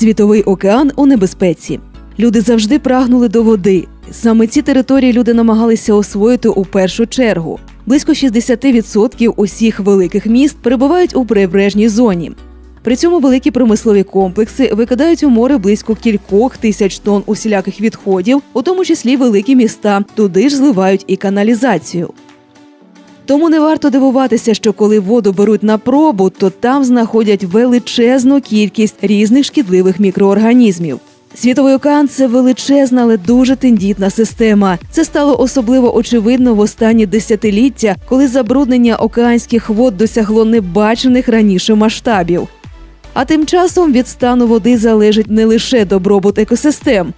Світовий океан у небезпеці. Люди завжди прагнули до води. Саме ці території люди намагалися освоїти у першу чергу. Близько 60% усіх великих міст перебувають у прибережній зоні. При цьому великі промислові комплекси викидають у море близько кількох тисяч тонн усіляких відходів, у тому числі великі міста. Туди ж зливають і каналізацію. Тому не варто дивуватися, що коли воду беруть на пробу, то там знаходять величезну кількість різних шкідливих мікроорганізмів. Світовий океан це величезна, але дуже тендітна система. Це стало особливо очевидно в останні десятиліття, коли забруднення океанських вод досягло небачених раніше масштабів. А тим часом від стану води залежить не лише добробут екосистем.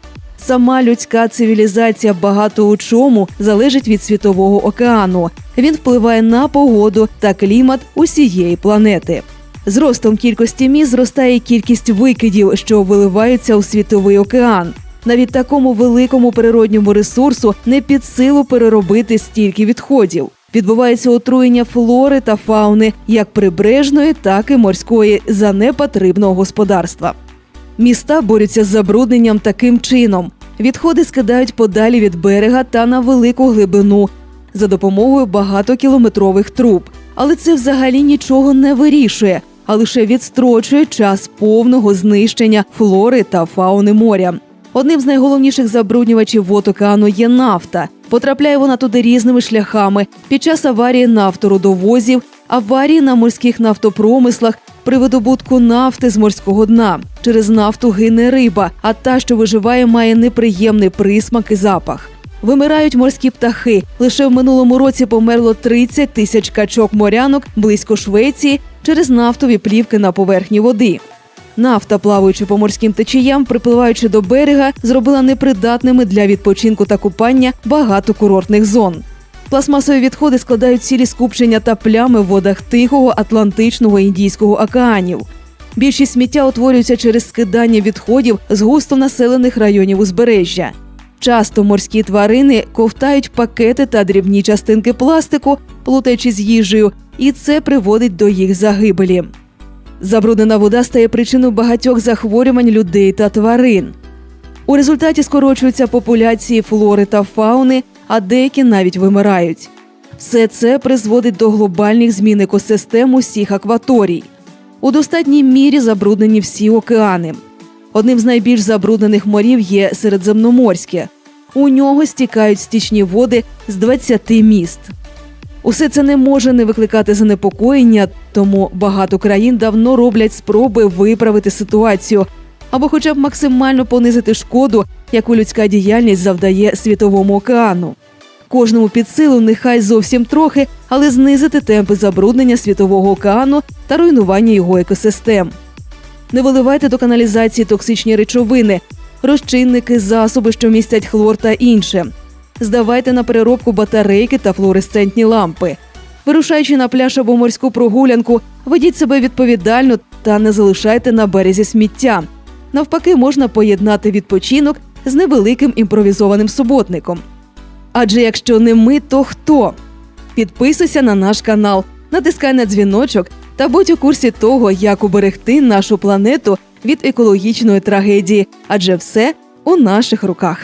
Сама людська цивілізація багато у чому залежить від світового океану. Він впливає на погоду та клімат усієї планети. З ростом кількості міст зростає кількість викидів, що виливаються у світовий океан. Навіть такому великому природньому ресурсу не під силу переробити стільки відходів. Відбувається отруєння флори та фауни як прибережної, так і морської за непад рибного господарства. Міста борються з забрудненням таким чином. Відходи скидають подалі від берега та на велику глибину за допомогою багатокілометрових труб. Але це взагалі нічого не вирішує, а лише відстрочує час повного знищення флори та фауни моря. Одним з найголовніших забруднювачів вод океану є нафта. Потрапляє вона туди різними шляхами під час аварії нафторудовозів, аварії на морських нафтопромислах, при видобутку нафти з морського дна. Через нафту гине риба, а та, що виживає, має неприємний присмак і запах. Вимирають морські птахи. Лише в минулому році померло 30 тисяч качок морянок близько Швеції через нафтові плівки на поверхні води. Нафта, плаваючи по морським течіям, припливаючи до берега, зробила непридатними для відпочинку та купання багато курортних зон. Пластмасові відходи складають цілі скупчення та плями в водах Тихого, Атлантичного Індійського океанів. Більшість сміття утворюється через скидання відходів з густонаселених районів узбережжя. Часто морські тварини ковтають пакети та дрібні частинки пластику, плутаючи з їжею, і це приводить до їх загибелі. Забруднена вода стає причиною багатьох захворювань людей та тварин. У результаті скорочуються популяції флори та фауни, а деякі навіть вимирають. Все це призводить до глобальних змін екосистем усіх акваторій. У достатній мірі забруднені всі океани. Одним з найбільш забруднених морів є Середземноморське. У нього стікають стічні води з 20 міст. Усе це не може не викликати занепокоєння, тому багато країн давно роблять спроби виправити ситуацію або, хоча б максимально понизити шкоду, яку людська діяльність завдає світовому океану. Кожному під силу нехай зовсім трохи, але знизити темпи забруднення світового океану та руйнування його екосистем. Не виливайте до каналізації токсичні речовини, розчинники, засоби, що містять хлор та інше. Здавайте на переробку батарейки та флуоресцентні лампи. Вирушаючи на пляж або морську прогулянку, ведіть себе відповідально та не залишайте на березі сміття. Навпаки, можна поєднати відпочинок з невеликим імпровізованим суботником. Адже якщо не ми, то хто? Підписуйся на наш канал, натискай на дзвіночок та будь у курсі того, як уберегти нашу планету від екологічної трагедії, адже все у наших руках.